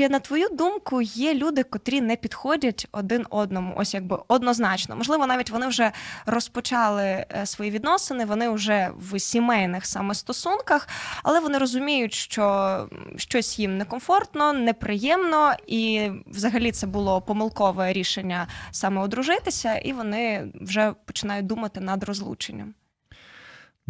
чи на твою думку є люди, котрі не підходять один одному? Ось якби однозначно. Можливо, навіть вони вже розпочали е, свої відносини, вони вже в сімейних саме стосунках, але вони розуміють, що щось їм некомфортно, неприємно, і взагалі це було помилкове рішення саме одружитися, і вони вже починають думати над розлученням.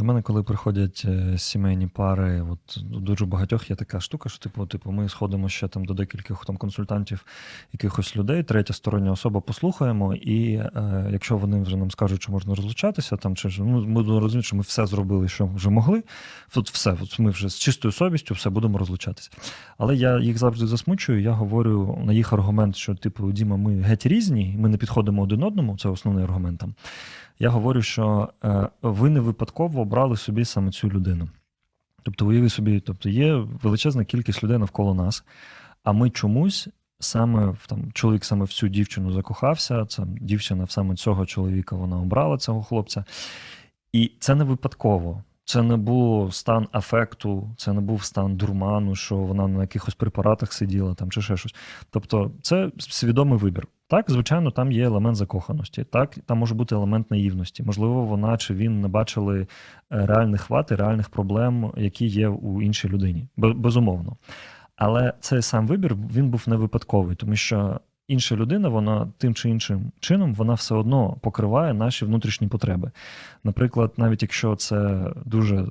До мене, коли приходять е, сімейні пари, от у дуже багатьох є така штука, що типу, типу, ми сходимо ще там до декількох там консультантів, якихось людей, третя стороння особа послухаємо, і е, якщо вони вже нам скажуть, що можна розлучатися, там чи ну, ми розуміти, що ми все зробили, що вже могли. Тут все, от ми вже з чистою совістю все будемо розлучатися. Але я їх завжди засмучую. Я говорю на їх аргумент, що типу, Діма, ми геть різні, ми не підходимо один одному. Це основний аргумент там. Я говорю, що е, ви не випадково обрали собі саме цю людину. Тобто, уяви собі, тобто є величезна кількість людей навколо нас, а ми чомусь саме там чоловік саме в цю дівчину закохався, це дівчина саме цього чоловіка вона обрала цього хлопця. І це не випадково. Це не був стан афекту, це не був стан дурману, що вона на якихось препаратах сиділа там чи ще щось. Тобто, це свідомий вибір. Так, звичайно, там є елемент закоханості. Так, там може бути елемент наївності. Можливо, вона чи він не бачили е, реальних вад і реальних проблем, які є у іншій людині. Безумовно. Але цей сам вибір він був не випадковий, тому що інша людина, вона тим чи іншим чином, вона все одно покриває наші внутрішні потреби. Наприклад, навіть якщо це дуже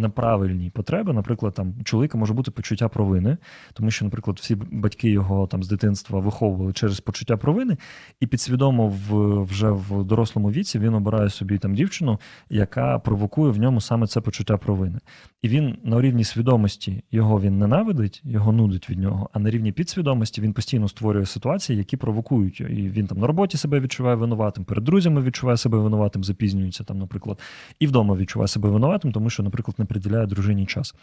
неправильні потреби, наприклад, там у чоловіка може бути почуття провини, тому що, наприклад, всі батьки його там з дитинства виховували через почуття провини, і підсвідомо в вже в дорослому віці він обирає собі там дівчину, яка провокує в ньому саме це почуття провини. І він на рівні свідомості його він ненавидить, його нудить від нього, а на рівні підсвідомості він постійно створює ситуації, які провокують. І він там на роботі себе відчуває винуватим, перед друзями відчуває себе винуватим, запізнюється там, наприклад, і вдома відчуває себе винуватим, тому що, наприклад, не приділяє дружині час.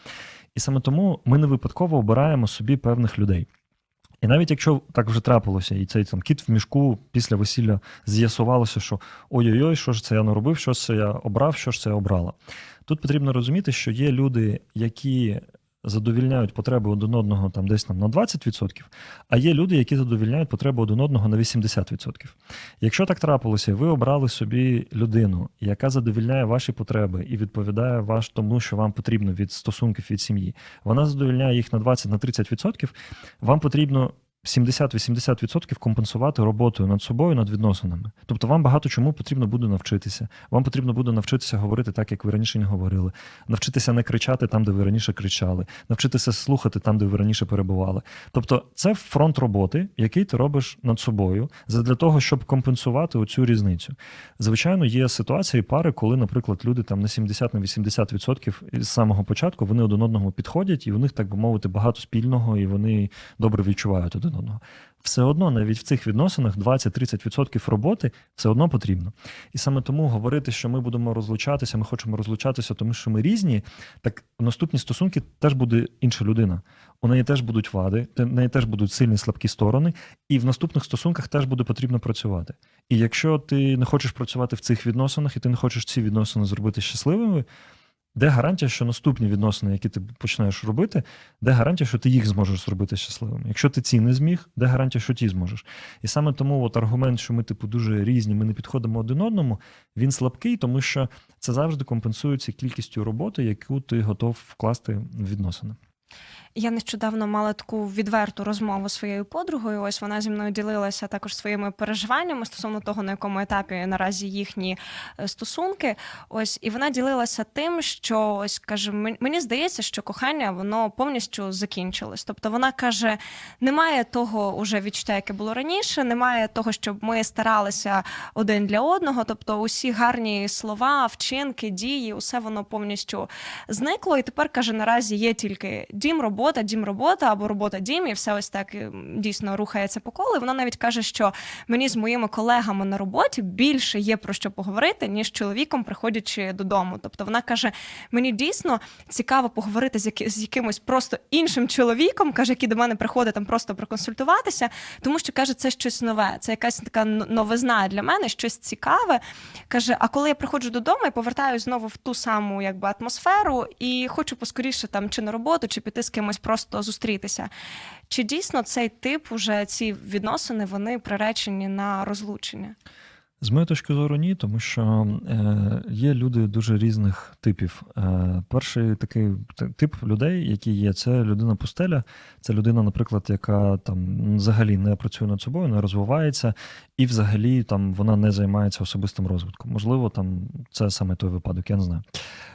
І саме тому ми не випадково обираємо собі певних людей. І навіть якщо так вже трапилося, і цей там кіт в мішку після весілля з'ясувалося, що ой-ой-ой, що ж це я наробив, що ж це я обрав, що ж це я обрала. Тут потрібно розуміти, що є люди, які задовільняють потреби один одного там десь там на 20%, а є люди, які задовільняють потреби один одного на 80%. Якщо так трапилося, ви обрали собі людину, яка задовільняє ваші потреби і відповідає ваш тому, що вам потрібно від стосунків від сім'ї, вона задовільняє їх на 20-30%, вам потрібно 70-80% компенсувати роботою над собою, над відносинами. Тобто вам багато чому потрібно буде навчитися. Вам потрібно буде навчитися говорити так, як ви раніше не говорили, навчитися не кричати там, де ви раніше кричали, навчитися слухати там, де ви раніше перебували. Тобто, це фронт роботи, який ти робиш над собою, для того, щоб компенсувати оцю різницю. Звичайно, є ситуації пари, коли, наприклад, люди там на 70 на 80% з самого початку вони один одному підходять, і у них, так би мовити, багато спільного, і вони добре відчувають один одного. Все одно навіть в цих відносинах 20-30% роботи все одно потрібно. І саме тому говорити, що ми будемо розлучатися, ми хочемо розлучатися, тому що ми різні. Так наступні стосунки теж буде інша людина. У неї теж будуть вади, в неї теж будуть сильні слабкі сторони, і в наступних стосунках теж буде потрібно працювати. І якщо ти не хочеш працювати в цих відносинах, і ти не хочеш ці відносини зробити щасливими. Де гарантія, що наступні відносини, які ти починаєш робити, де гарантія, що ти їх зможеш зробити щасливими? Якщо ти ці не зміг, де гарантія, що ті зможеш? І саме тому от аргумент, що ми, типу, дуже різні, ми не підходимо один одному, він слабкий, тому що це завжди компенсується кількістю роботи, яку ти готов вкласти в відносини. Я нещодавно мала таку відверту розмову своєю подругою. Ось вона зі мною ділилася також своїми переживаннями стосовно того, на якому етапі наразі їхні е, стосунки. Ось і вона ділилася тим, що ось каже: мені здається, що кохання воно повністю закінчилось. Тобто вона каже: немає того уже відчуття, яке було раніше, немає того, щоб ми старалися один для одного. Тобто, усі гарні слова, вчинки, дії, усе воно повністю зникло. І тепер каже: наразі є тільки дім, робота, дім, робота або робота, дім, і все ось так дійсно рухається по колу. І Вона навіть каже, що мені з моїми колегами на роботі більше є про що поговорити, ніж чоловіком, приходячи додому. Тобто вона каже: мені дійсно цікаво поговорити з, які, з якимось просто іншим чоловіком, каже, який до мене приходить там просто проконсультуватися, тому що каже, це щось нове, це якась така новизна для мене, щось цікаве. Каже, а коли я приходжу додому, я повертаюся знову в ту саму якби атмосферу і хочу поскоріше там чи на роботу, чи піти з кимось кимось просто зустрітися. Чи дійсно цей тип, уже ці відносини, вони приречені на розлучення? З моєї точки зору, ні, тому що е, є люди дуже різних типів. Е, перший такий тип людей, які є, це людина пустеля. Це людина, наприклад, яка там взагалі не працює над собою, не розвивається, і взагалі там вона не займається особистим розвитком. Можливо, там це саме той випадок, я не знаю.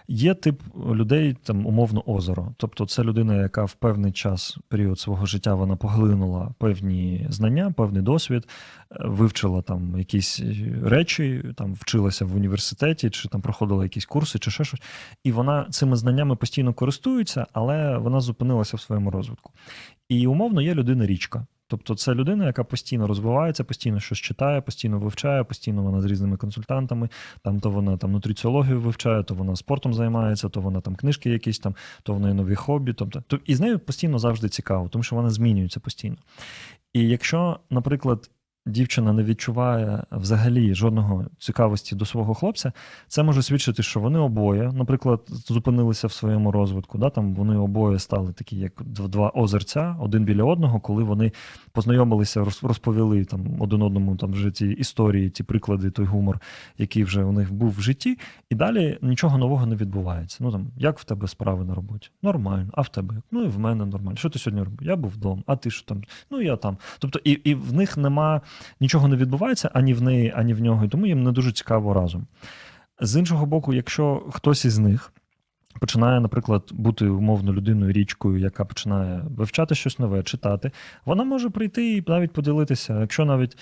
Є тип людей, там умовно озеро. Тобто, це людина, яка в певний час, період свого життя, вона поглинула певні знання, певний досвід, е, вивчила там якісь е, речі, там вчилася в університеті, чи там проходила якісь курси, чи ще щось. І вона цими знаннями постійно користується, але вона зупинилася в своєму розвитку. І умовно є людина річка. Тобто це людина, яка постійно розвивається, постійно щось читає, постійно вивчає, постійно вона з різними консультантами. Там то вона там нутриціологію вивчає, то вона спортом займається, то вона там книжки якісь там, то вона нові хобі. Тобто, то і з нею постійно завжди цікаво, тому що вона змінюється постійно. І якщо, наприклад, дівчина не відчуває взагалі жодного цікавості до свого хлопця, це може свідчити, що вони обоє, наприклад, зупинилися в своєму розвитку. Да? Там вони обоє стали такі, як два озерця, один біля одного, коли вони познайомилися, роз- розповіли там один одному там вже ті історії, ті приклади, той гумор, який вже у них був в житті, і далі нічого нового не відбувається. Ну там, як в тебе справи на роботі? Нормально, а в тебе? Ну і в мене нормально. Що ти сьогодні робив? Я був вдома, а ти що там? Ну я там. Тобто, і, і в них нема нічого не відбувається ані в неї, ані в нього, і тому їм не дуже цікаво разом. З іншого боку, якщо хтось із них починає, наприклад, бути умовно людиною річкою, яка починає вивчати щось нове, читати, вона може прийти і навіть поділитися. Якщо навіть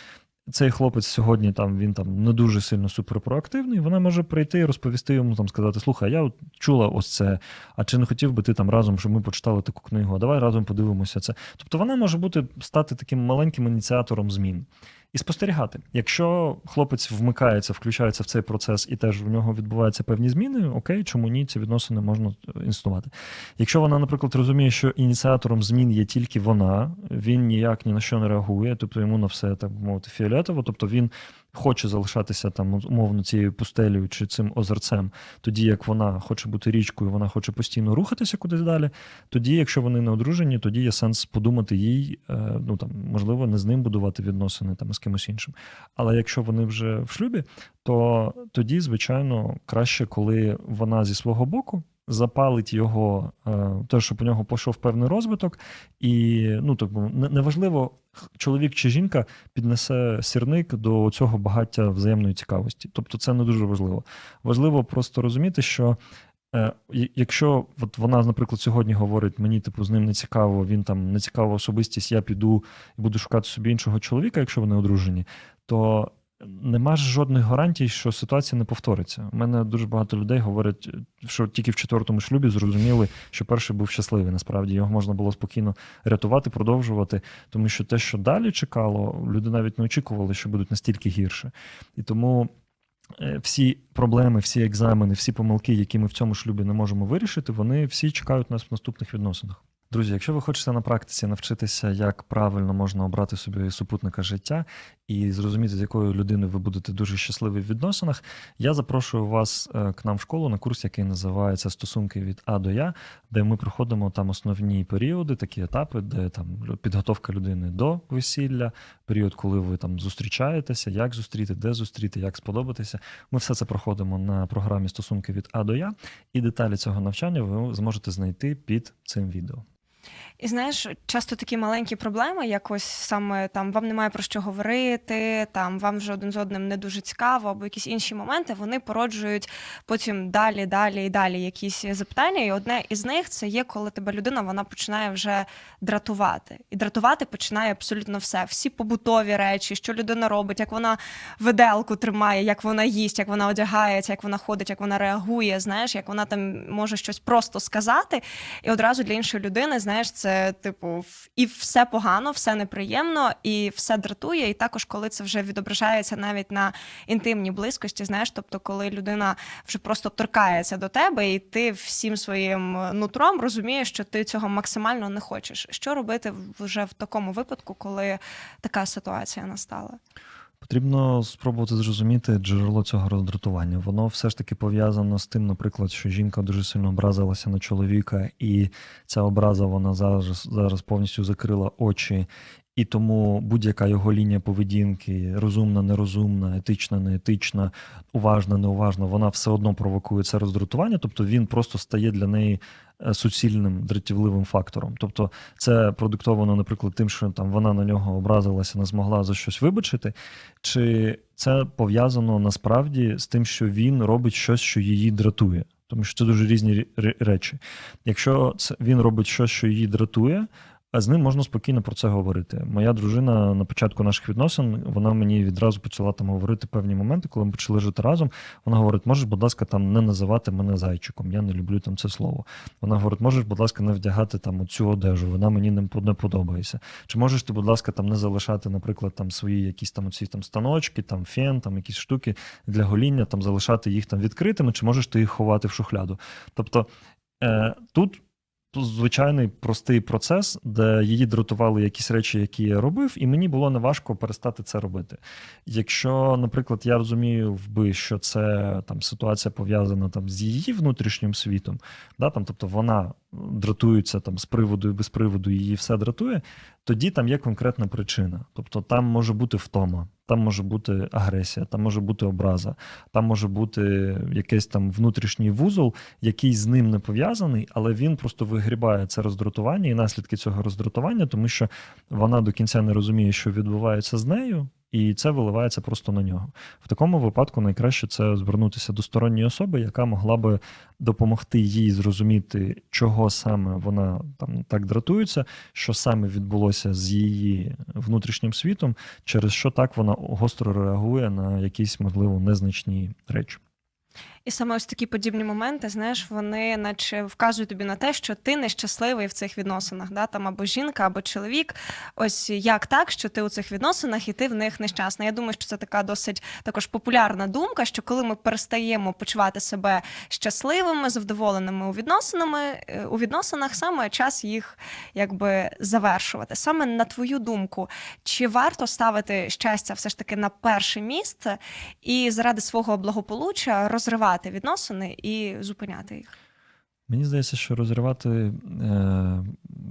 цей хлопець сьогодні там він там не дуже сильно суперпроактивний, вона може прийти і розповісти йому там, сказати: Слухай, я от чула ось це. А чи не хотів би ти там разом, щоб ми почитали таку книгу? А давай разом подивимося це. Тобто вона може бути стати таким маленьким ініціатором змін. І спостерігати, якщо хлопець вмикається, включається в цей процес, і теж в нього відбуваються певні зміни, окей, чому ні, ці відносини можна е, інстувати. Якщо вона, наприклад, розуміє, що ініціатором змін є тільки вона, він ніяк ні на що не реагує, тобто йому на все так мовити фіолетово, тобто він хоче залишатися там умовно цією пустелею чи цим озерцем, тоді як вона хоче бути річкою, вона хоче постійно рухатися кудись далі. Тоді, якщо вони не одружені, тоді є сенс подумати їй, е, ну там можливо, не з ним будувати відносини там з кимось іншим. Але якщо вони вже в шлюбі, то тоді, звичайно, краще, коли вона зі свого боку. Запалить його, е, те, щоб у нього пішов певний розвиток, і ну тобто неважливо, чоловік чи жінка піднесе сірник до цього багаття взаємної цікавості. Тобто це не дуже важливо. Важливо просто розуміти, що е, якщо от вона, наприклад, сьогодні говорить, мені типу з ним не цікаво, він там не цікава особистість, я піду і буду шукати собі іншого чоловіка, якщо вони одружені, то нема ж жодних гарантій, що ситуація не повториться. У мене дуже багато людей говорять, що тільки в четвертому шлюбі зрозуміли, що перший був щасливий. Насправді його можна було спокійно рятувати, продовжувати, тому що те, що далі чекало, люди навіть не очікували, що будуть настільки гірше. І тому. е, Всі проблеми, всі екзамени, всі помилки, які ми в цьому шлюбі не можемо вирішити, вони всі чекають нас в наступних відносинах. Друзі, якщо ви хочете на практиці навчитися, як правильно можна обрати собі супутника життя і зрозуміти, з якою людиною ви будете дуже щасливі в відносинах, я запрошую вас е, к нам в школу на курс, який називається Стосунки від А до Я, де ми проходимо там основні періоди, такі етапи, де там підготовка людини до весілля, період, коли ви там зустрічаєтеся, як зустріти, де зустріти, як сподобатися. Ми все це проходимо на програмі Стосунки від А до Я, і деталі цього навчання ви зможете знайти під цим відео. І знаєш, часто такі маленькі проблеми, якось саме там вам немає про що говорити, там вам вже один з одним не дуже цікаво, або якісь інші моменти, вони породжують потім далі, далі і далі якісь запитання. І одне із них це є, коли тебе людина вона починає вже дратувати. І дратувати починає абсолютно все. Всі побутові речі, що людина робить, як вона виделку тримає, як вона їсть, як вона одягається, як вона ходить, як вона реагує. Знаєш, як вона там може щось просто сказати, і одразу для іншої людини, знаєш, це типу в- і все погано, все неприємно, і все дратує. І також, коли це вже відображається навіть на інтимній близькості, знаєш, тобто, коли людина вже просто торкається до тебе, і ти всім своїм нутром розумієш, що ти цього максимально не хочеш. Що робити вже в такому випадку, коли така ситуація настала? Потрібно спробувати зрозуміти джерело цього роздратування. Воно все ж таки пов'язано з тим, наприклад, що жінка дуже сильно образилася на чоловіка, і ця образа вона зараз, зараз повністю закрила очі, і тому будь-яка його лінія поведінки, розумна, нерозумна, етична, неетична, уважна, неуважна, вона все одно провокує це роздратування, тобто він просто стає для неї е, суцільним дратівливим фактором. Тобто це продиктовано, наприклад, тим, що там вона на нього образилася, не змогла за щось вибачити, чи це пов'язано насправді з тим, що він робить щось, що її дратує. Тому що це дуже різні речі. Якщо він робить щось, що її дратує, з ним можна спокійно про це говорити. Моя дружина на початку наших відносин вона мені відразу почала там говорити певні моменти, коли ми почали жити разом. Вона говорить: можеш, будь ласка, там не називати мене зайчиком. Я не люблю там це слово. Вона говорить, можеш, будь ласка, не вдягати там цю одежу, вона мені не подобається. Чи можеш ти, будь ласка, там не залишати, наприклад, там свої якісь там оці там станочки, там фен, там якісь штуки для гоління, там залишати їх там відкритими, чи можеш ти їх ховати в шухляду? Тобто е, тут. Звичайний простий процес, де її дратували якісь речі, які я робив, і мені було неважко перестати це робити. Якщо, наприклад, я розумію, би, що це там ситуація пов'язана там з її внутрішнім світом, да, там, тобто вона дратується там з приводу і без приводу, її все дратує, тоді там є конкретна причина. Тобто там може бути втома, там може бути агресія, там може бути образа, там може бути якийсь там внутрішній вузол, який з ним не пов'язаний, але він просто вигрібає це роздратування і наслідки цього роздратування, тому що вона до кінця не розуміє, що відбувається з нею. І це виливається просто на нього. В такому випадку найкраще це звернутися до сторонньої особи, яка могла би допомогти їй зрозуміти, чого саме вона там так дратується, що саме відбулося з її внутрішнім світом, через що так вона гостро реагує на якісь, можливо, незначні речі. І саме ось такі подібні моменти, знаєш, вони наче вказують тобі на те, що ти нещасливий в цих відносинах, да? там або жінка, або чоловік. Ось як так, що ти у цих відносинах і ти в них нещасна. Я думаю, що це така досить також популярна думка, що коли ми перестаємо почувати себе щасливими, задоволеними у відносинами е, у відносинах, саме час їх якби завершувати. Саме на твою думку, чи варто ставити щастя все ж таки на перше місце і заради свого благополуччя розривати відносини і зупиняти їх? Мені здається, що розривати е,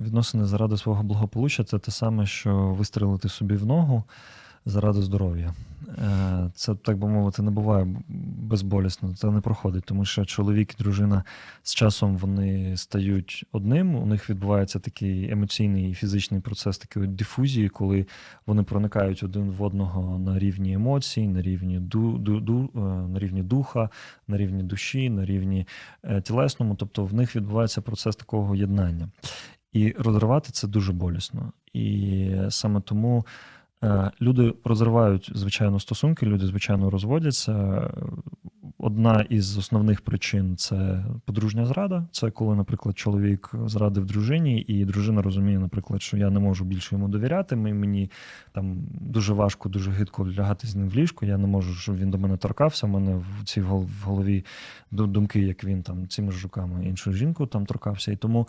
відносини заради свого благополуччя це те саме, що вистрелити собі в ногу заради здоров'я. Е, це, так би мовити, не буває безболісно, це не проходить, тому що чоловік і дружина з часом вони стають одним, у них відбувається такий емоційний і фізичний процес такої дифузії, коли вони проникають один в одного на рівні емоцій, на рівні ду, ду, ду, е, на рівні духа, на рівні душі, на рівні е, тілесному. Тобто в них відбувається процес такого єднання. І розривати це дуже болісно. І саме тому люди розривають, звичайно, стосунки, люди, звичайно, розводяться. Одна із основних причин це подружня зрада. Це коли, наприклад, чоловік зрадив дружині, і дружина розуміє, наприклад, що я не можу більше йому довіряти. ми- Мені там дуже важко, дуже гидко лягати з ним в ліжку. Я не можу, щоб він до мене торкався. У мене в цій в голові думки, як він там цими ж руками іншу жінку там торкався. І тому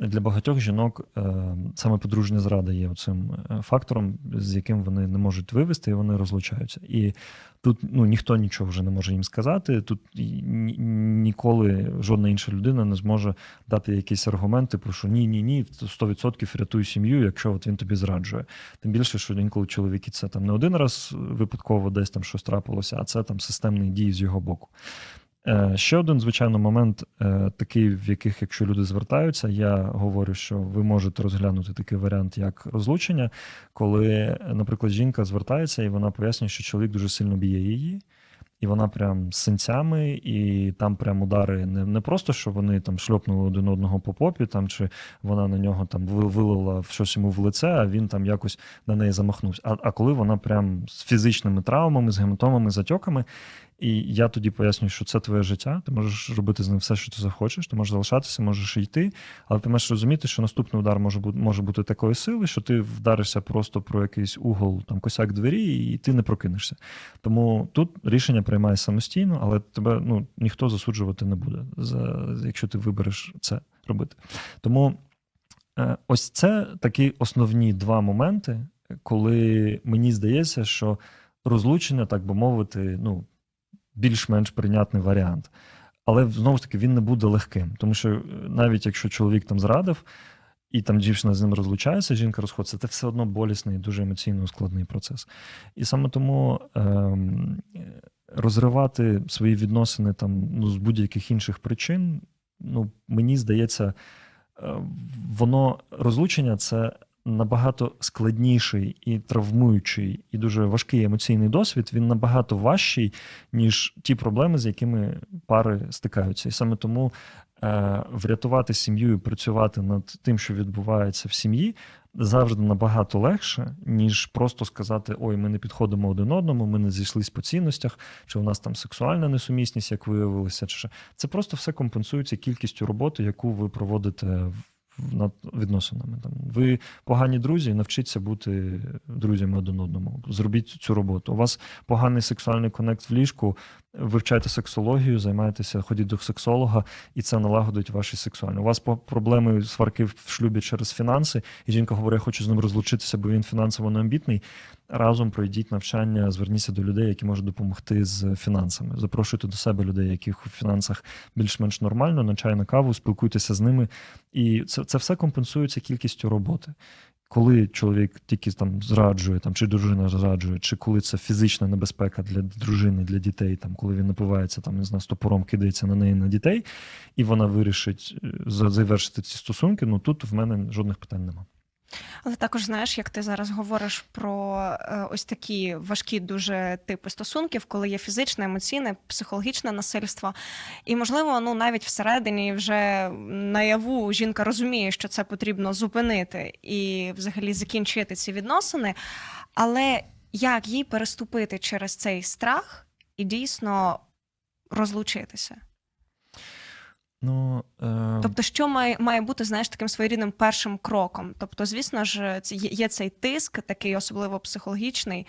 для багатьох жінок е, саме подружня зрада є цим фактором, з яким вони не можуть вивести, і вони розлучаються. І тут ну, ніхто нічого вже не може їм сказати. Тут ні- ніколи жодна інша людина не зможе дати якісь аргументи про що ні, ні, ні, 100% рятуй сім'ю, якщо от він тобі зраджує. Тим більше, що інколи чоловіки це там не один раз випадково десь там щось трапилося, а це там системний дій з його боку. Е, Ще один, звичайно, момент, е, такий, в яких, якщо люди звертаються, я говорю, що ви можете розглянути такий варіант, як розлучення, коли, наприклад, жінка звертається і вона пояснює, що чоловік дуже сильно б'є її. І вона прям з синцями, і там прям удари не, не просто, що вони там шльопнули один одного по попі, там чи вона на нього там ви- вилила щось йому в лице, а він там якось на неї замахнувся. А, а коли вона прям з фізичними травмами, з гематомами, затьоками. І я тоді пояснюю, що це твоє життя, ти можеш робити з ним все, що ти захочеш, ти можеш залишатися, можеш йти, але ти маєш розуміти, що наступний удар може бути, може бути такої сили, що ти вдаришся просто про якийсь угол, там косяк двері, і ти не прокинешся. Тому тут рішення приймає самостійно, але тебе ну, ніхто засуджувати не буде, за, якщо ти вибереш це робити. Тому е, ось це такі основні два моменти, коли мені здається, що розлучення, так би мовити, ну, більш-менш прийнятний варіант. Але знову ж таки він не буде легким. Тому що е, навіть якщо чоловік там зрадив, і там дівчина з ним розлучається, жінка розходиться, це все одно болісний дуже емоційно складний процес. І саме тому ем, розривати свої відносини там, ну, з будь-яких інших причин, ну, мені здається, е, воно розлучення це набагато складніший і травмуючий, і дуже важкий емоційний досвід. Він набагато важчий, ніж ті проблеми, з якими пари стикаються. І саме тому е, врятувати сім'ю і працювати над тим, що відбувається в сім'ї, завжди набагато легше, ніж просто сказати: ой, ми не підходимо один одному, ми не зійшлись по цінностях, чи у нас там сексуальна несумісність, як виявилося, чи що. це просто все компенсується кількістю роботи, яку ви проводите в- над відносинами. Там ви погані друзі, навчіться бути друзями один одному. Зробіть цю роботу. У вас поганий сексуальний конект в ліжку. Вивчайте сексологію, займайтеся, ходіть до сексолога, і це налагодить ваші сексуальні. У вас проблеми сварки в шлюбі через фінанси, і жінка говорить, я хочу з ним розлучитися, бо він фінансово неамбітний. Разом пройдіть навчання, зверніться до людей, які можуть допомогти з фінансами. Запрошуйте до себе людей, яких у фінансах більш-менш нормально, на чай на каву, спілкуйтеся з ними. І це, це все компенсується кількістю роботи. Коли чоловік тільки там зраджує, там чи дружина зраджує, чи коли це фізична небезпека для дружини, для дітей, там коли він напивається, там не знаю, стопором кидається на неї на дітей, і вона вирішить е, за- завершити ці стосунки. Ну тут в мене жодних питань немає. Але також знаєш, як ти зараз говориш про е, ось такі важкі дуже типи стосунків, коли є фізичне, емоційне, психологічне насильство. І, можливо, ну навіть всередині вже наяву жінка розуміє, що це потрібно зупинити і взагалі закінчити ці відносини. Але як їй переступити через цей страх і дійсно розлучитися? Ну, е... Тобто, що має, має бути знаєш таким своєрідним першим кроком? Тобто, звісно ж, є, цей тиск, такий особливо психологічний.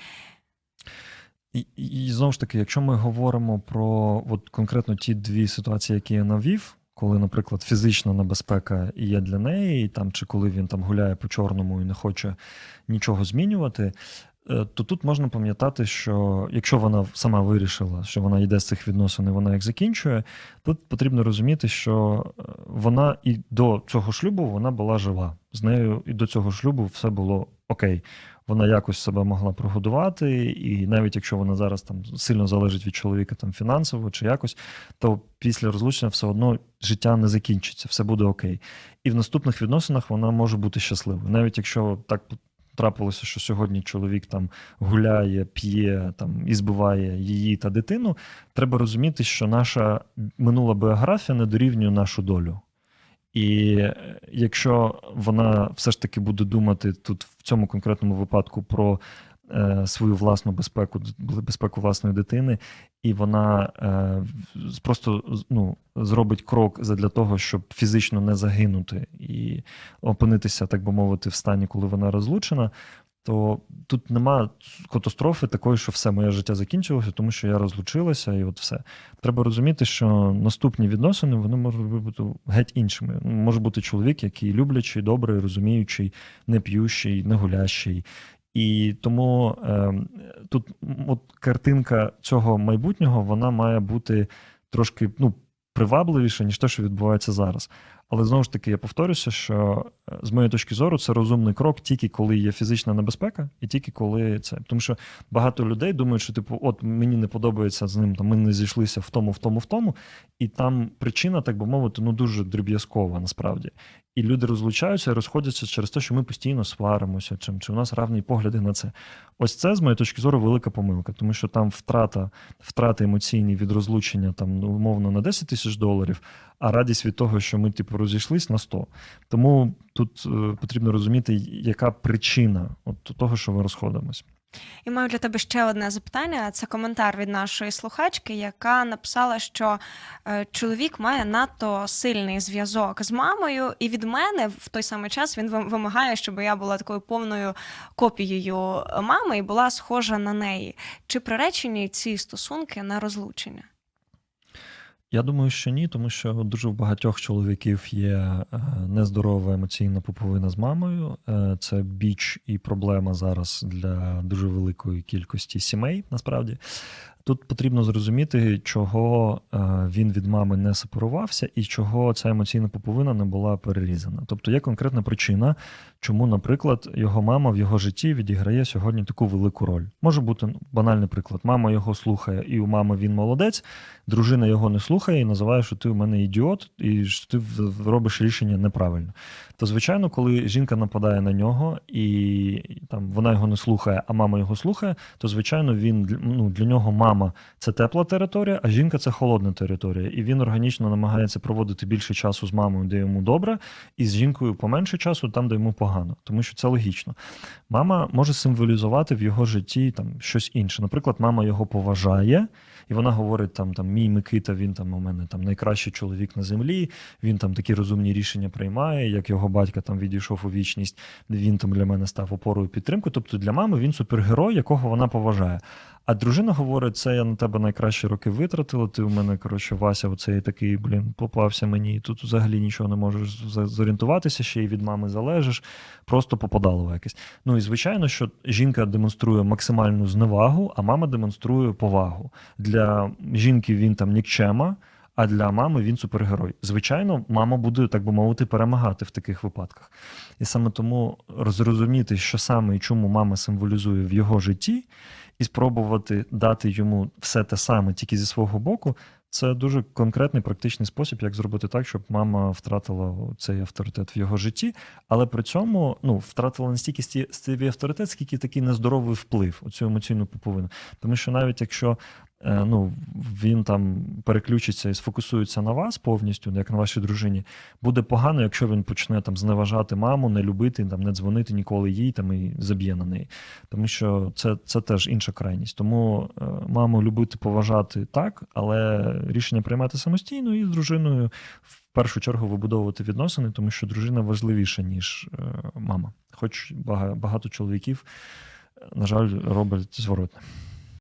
І, і, і знову ж таки, якщо ми говоримо про от конкретно ті дві ситуації, які я навів, коли, наприклад, фізична небезпека і є для неї, і там, чи коли він там гуляє по чорному і не хоче нічого змінювати, то тут можна пам'ятати, що якщо вона сама вирішила, що вона йде з цих відносин, і вона їх закінчує, тут потрібно розуміти, що е, вона і до цього шлюбу вона була жива. З нею і до цього шлюбу все було окей. Вона якось себе могла прогодувати, і навіть якщо вона зараз там сильно залежить від чоловіка там фінансово чи якось, то після розлучення все одно життя не закінчиться, все буде окей. І в наступних відносинах вона може бути щасливою. Навіть якщо так трапилося, що сьогодні чоловік там гуляє, п'є там і збиває її та дитину, треба розуміти, що наша минула біографія не дорівнює нашу долю. І е, якщо вона все ж таки буде думати тут в цьому конкретному випадку про свою власну безпеку, безпеку власної дитини, і вона е, просто ну, зробить крок для того, щоб фізично не загинути і опинитися, так би мовити, в стані, коли вона розлучена, то тут нема катастрофи такої, що все моє життя закінчилося, тому що я розлучилася, і от все. Треба розуміти, що наступні відносини вони можуть бути геть іншими. Може бути чоловік, який люблячий, добрий, розуміючий, не п'ющий, не гулящий. І тому е, тут от картинка цього майбутнього вона має бути трошки ну, привабливіша, ніж те, що відбувається зараз. Але знову ж таки, я повторюся, що е, з моєї точки зору це розумний крок тільки коли є фізична небезпека, і тільки коли це. Тому що багато людей думають, що типу, от мені не подобається з ним, там ми не зійшлися в тому, в тому, в тому, і там причина, так би мовити, ну дуже дріб'язкова насправді. І люди розлучаються і розходяться через те, що ми постійно сваримося, чим чи у нас равні погляди на це. Ось це, з моєї точки зору, велика помилка, тому що там втрата, втрати емоційні від розлучення там ну, умовно на 10 тисяч доларів, а радість від того, що ми типу розійшлись на 100. Тому тут е, потрібно розуміти, яка причина от того, що ми розходимось. І маю для тебе ще одне запитання. Це коментар від нашої слухачки, яка написала, що е, чоловік має надто сильний зв'язок з мамою, і від мене в той самий час він вимагає, щоб я була такою повною копією мами і була схожа на неї. Чи приречені ці стосунки на розлучення? Я думаю, що ні, тому що дуже в багатьох чоловіків є е, нездорова емоційна пуповина з мамою. Е, Це біч і проблема зараз для дуже великої кількості сімей. Насправді тут потрібно зрозуміти, чого е, він від мами не сепарувався, і чого ця емоційна пуповина не була перерізана. Тобто є конкретна причина, чому, наприклад, його мама в його житті відіграє сьогодні таку велику роль. Може бути ну, банальний приклад: мама його слухає, і у мами він молодець. Дружина його не слухає і називає, що ти у мене ідіот, і що ти робиш рішення неправильно. То, звичайно, коли жінка нападає на нього і там вона його не слухає, а мама його слухає, то звичайно він ну, для нього мама це тепла територія, а жінка це холодна територія. І він органічно намагається проводити більше часу з мамою, де йому добре, і з жінкою поменше часу, там, де йому погано, тому що це логічно. Мама може символізувати в його житті там щось інше. Наприклад, мама його поважає, і вона говорить: там, там мій Микита, він там у мене там найкращий чоловік на землі, він там такі розумні рішення приймає, як його батька там відійшов у вічність, він там для мене став опорою підтримки. Тобто для мами він супергерой, якого вона поважає. А дружина говорить: це я на тебе найкращі роки витратила. Ти у мене, коротше, Вася, оцей такий, блін, попався мені. і Тут взагалі нічого не можеш зорієнтуватися, ще й від мами залежиш, просто попадало якесь. Ну і звичайно, що жінка демонструє максимальну зневагу, а мама демонструє повагу. Для жінки він там нікчема. А для мами він супергерой. Звичайно, мама буде, так би мовити, перемагати в таких випадках. І саме тому зрозуміти, що саме і чому мама символізує в його житті, і спробувати дати йому все те саме, тільки зі свого боку, це дуже конкретний практичний спосіб, як зробити так, щоб мама втратила цей авторитет в його житті, але при цьому ну, втратила не стільки сті- авторитет, скільки такий нездоровий вплив, у цю емоційну поповину. Тому що навіть якщо ну, він там переключиться і сфокусується на вас повністю, як на вашій дружині, буде погано, якщо він почне там зневажати маму, не любити, там, не дзвонити ніколи їй там, і заб'є на неї. Тому що це, це теж інша крайність. Тому е, маму любити, поважати так, але рішення приймати самостійно і з дружиною в першу чергу вибудовувати відносини, тому що дружина важливіша, ніж е, мама. Хоч багато чоловіків, е, на жаль, роблять зворотне.